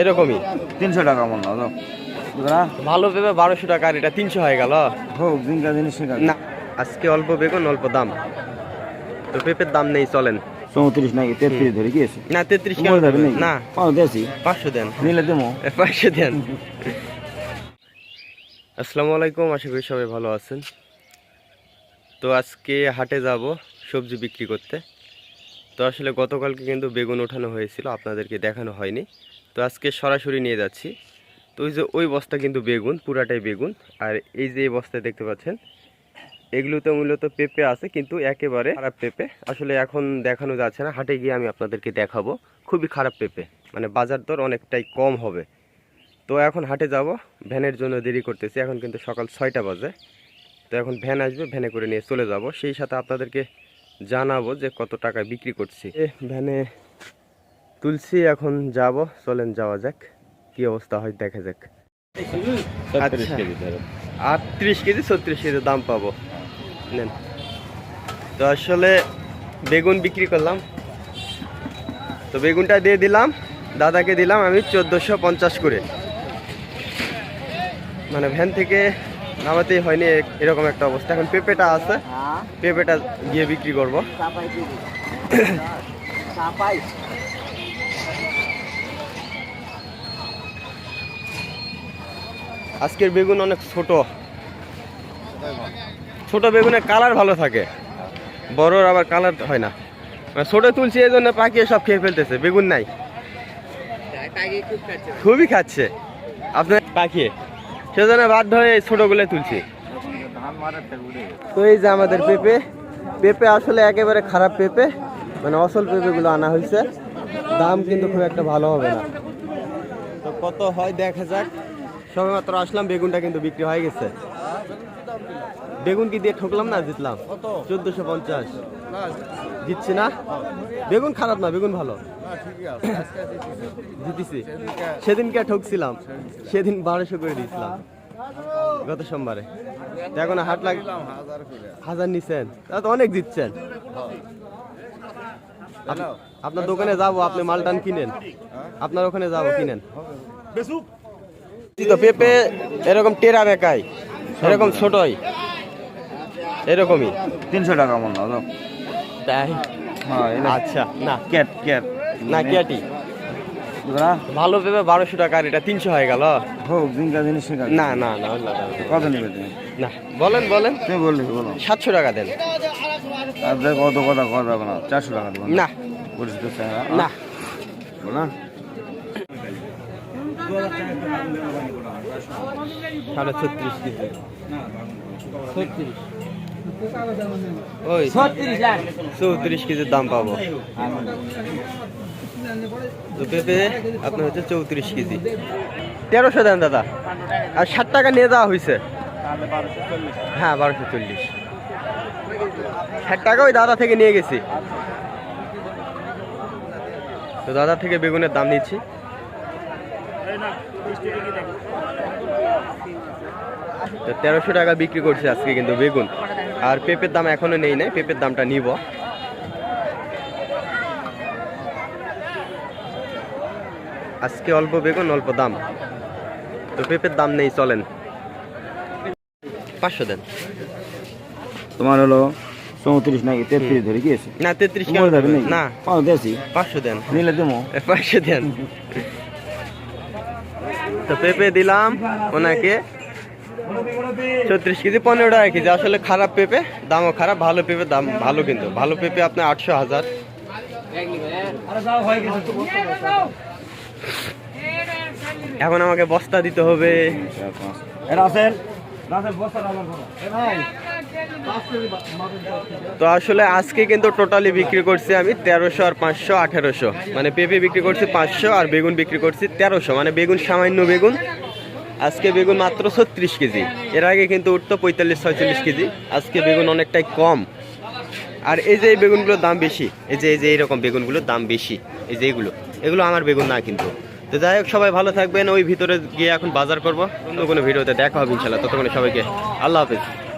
এরকমই? তিনশো টাকা মন বুঝলা? ভালো পেঁপে বারোশো টাকা আর এটা তিনশো হয়ে গেল? হোক দিনকা জিনিস না আজকে অল্প বেগুন অল্প দাম। তো পেঁপের দাম নেই চলেন। চৌত্রিশ নাকি? তেত্রিশ ধরে গিয়েছে না তেত্রিশ কমে না। পাঁচশো দেন। নিলে দেবো। পাঁচশো দেন। আসসালামু আলাইকুম আশা করি সবাই ভালো আছেন। তো আজকে হাটে যাব সবজি বিক্রি করতে। তো আসলে গতকালকে কিন্তু বেগুন ওঠানো হয়েছিল আপনাদেরকে দেখানো হয়নি। তো আজকে সরাসরি নিয়ে যাচ্ছি। তো ওই যে ওই বস্তা কিন্তু বেগুন, পুরাটাই বেগুন। আর এই যে এই বস্তায় দেখতে পাচ্ছেন, এগুলোতে মূলত পেঁপে আছে, কিন্তু একেবারে খারাপ পেঁপে। আসলে এখন দেখানো যাচ্ছে না, হাটে গিয়ে আমি আপনাদেরকে দেখাবো। খুবই খারাপ পেঁপে মানে বাজার দর অনেকটাই কম হবে। তো এখন হাটে যাব, ভ্যানের জন্য দেরি করতেছি, এখন কিন্তু সকাল ছয়টা বাজে। তো এখন ভ্যান আসবে, ভ্যানে করে নিয়ে চলে যাব। সেই সাথে আপনাদেরকে জানাব যে কত টাকা বিক্রি করছি। ভ্যানে তুলছি এখন যাব। চলেন যাওয়া যাক। কি অবস্থা হয় দেখা যাক। আচ্ছা। কেজি আটত্রিশ কেজি ছত্রিশ কেজি দাম পাবো। নেন। তো আসলে বেগুন বিক্রি করলাম। তো বেগুনটা দিয়ে দিলাম। দাদাকে দিলাম আমি চোদ্দোশো পঞ্চাশ করে। মানে ভ্যান থেকে নামাতেই হয়নি এরকম একটা অবস্থা। এখন পেঁপেটা আছে। পেঁপেটা গিয়ে বিক্রি করব। আজকের বেগুন অনেক ছোট। ছোট বেগুনের কালার ভালো থাকে। বড়র আবার কালার হয় না। মানে ছোট তুলছি এই জন্য পাকিয়ে সব খেয়ে ফেলতেছে, বেগুন নাই। খুবই খাচ্ছে। আপনার পাকিয়ে সেজন্য বাধ্য হয়ে ছোটগুলো তুলছি। তো এই যে আমাদের পেঁপে পেঁপে আসলে একেবারে খারাপ পেঁপে। মানে অসল পেঁপেগুলো আনা হয়েছে। দাম কিন্তু খুব একটা ভালো হবে না। তো কত হয় দেখা যাক। সবেমাত্র আসলাম বেগুনটা কিন্তু বিক্রি হয়ে গেছে। বেগুন কি দিয়ে ঠকলাম না জিতলাম? চোদ্দশো পঞ্চাশ। জিতছি না? বেগুন খারাপ না বেগুন ভালো। জিতেছি। সেদিনকে ঠকছিলাম। সেদিন বারোশো করে দিয়েছিলাম। গত সোমবারে। এখন হাট লাগ হাজার নিছেন। তা তো অনেক দিচ্ছেন আপনার দোকানে যাব আপনি মালটান কিনেন। আপনার ওখানে যাব কিনেন। তো পেঁপে এরকম টেরা বেকাই এরকম ছোটই। এরকমই। তিনশো টাকা মন না তাই? হ্যাঁ আচ্ছা না। Cat cat. না বুঝলা? ভালো পেঁপে বারোশো টাকা আর এটা তিনশো হয়ে গেল। হোক জিনিস না না না কত নেবে তুমি? না বলেন বলেন। তুমি বললি বলো। সাতশো টাকা দেন। আর কত কথা কথা না। চারশো টাকা দেবো না। না। না। সাড়ে ছত্রিশ কেজি ওই চৌত্রিশ কেজির দাম পাবো। পেঁপে আপনার হচ্ছে চৌত্রিশ কেজি। তেরোশো দেন দাদা। আর ষাট টাকা নিয়ে যাওয়া হয়েছে হ্যাঁ বারোশো চল্লিশ। ষাট টাকা ওই দাদা থেকে নিয়ে গেছি। তো দাদা থেকে বেগুনের দাম নিচ্ছি। তো তেরোশো টাকা বিক্রি করছে আজকে কিন্তু বেগুন। আর পেঁপের দাম এখনও নেই নাই পেঁপের দামটা নিব। আজকে অল্প বেগুন অল্প দাম। তো পেঁপের দাম নেই চলেন। পাঁচশো দেন। তোমার হলো চৌত্রিশ নাকি তেত্রিশ ধরে গিয়েছে না তেত্রিশ না। পাও দেশি পাঁচশো দেন। নিলে দেবো। পাঁচশো দেন। তো পেঁপে দিলাম ওনাকে। ছত্রিশ কেজি, পনেরো টাকা কেজি। আসলে খারাপ পেঁপে, দামও খারাপ, ভালো পেঁপে দাম ভালো কিন্তু। ভালো পেঁপে আপনার আটশো হাজার। এখন আমাকে বস্তা দিতে হবে। রাসেল তো আসলে আজকে কিন্তু টোটালি বিক্রি করছি আমি তেরোশো আর পাঁচশো, আঠেরোশো। মানে পেঁপে বিক্রি করছি পাঁচশো আর বেগুন বিক্রি করছি তেরোশো। মানে বেগুন, সামান্য বেগুন। আজকে বেগুন মাত্র ছত্রিশ কেজি। এর আগে কিন্তু উঠতো পঁয়তাল্লিশ, ছয়চল্লিশ কেজি। আজকে বেগুন অনেকটাই কম। আর এই যে এই বেগুনগুলোর দাম বেশি, এই যে এই যে এইরকম বেগুনগুলোর দাম বেশি, এই যে এইগুলো এগুলো আমার বেগুন না কিন্তু। তো যাই হোক, সবাই ভালো থাকবেন। ওই ভিতরে গিয়ে এখন বাজার করব। অন্য কোনো ভিডিওতে দেখা হবে ইনশাল্লাহ। ততক্ষণে সবাইকে আল্লাহ হাফেজ।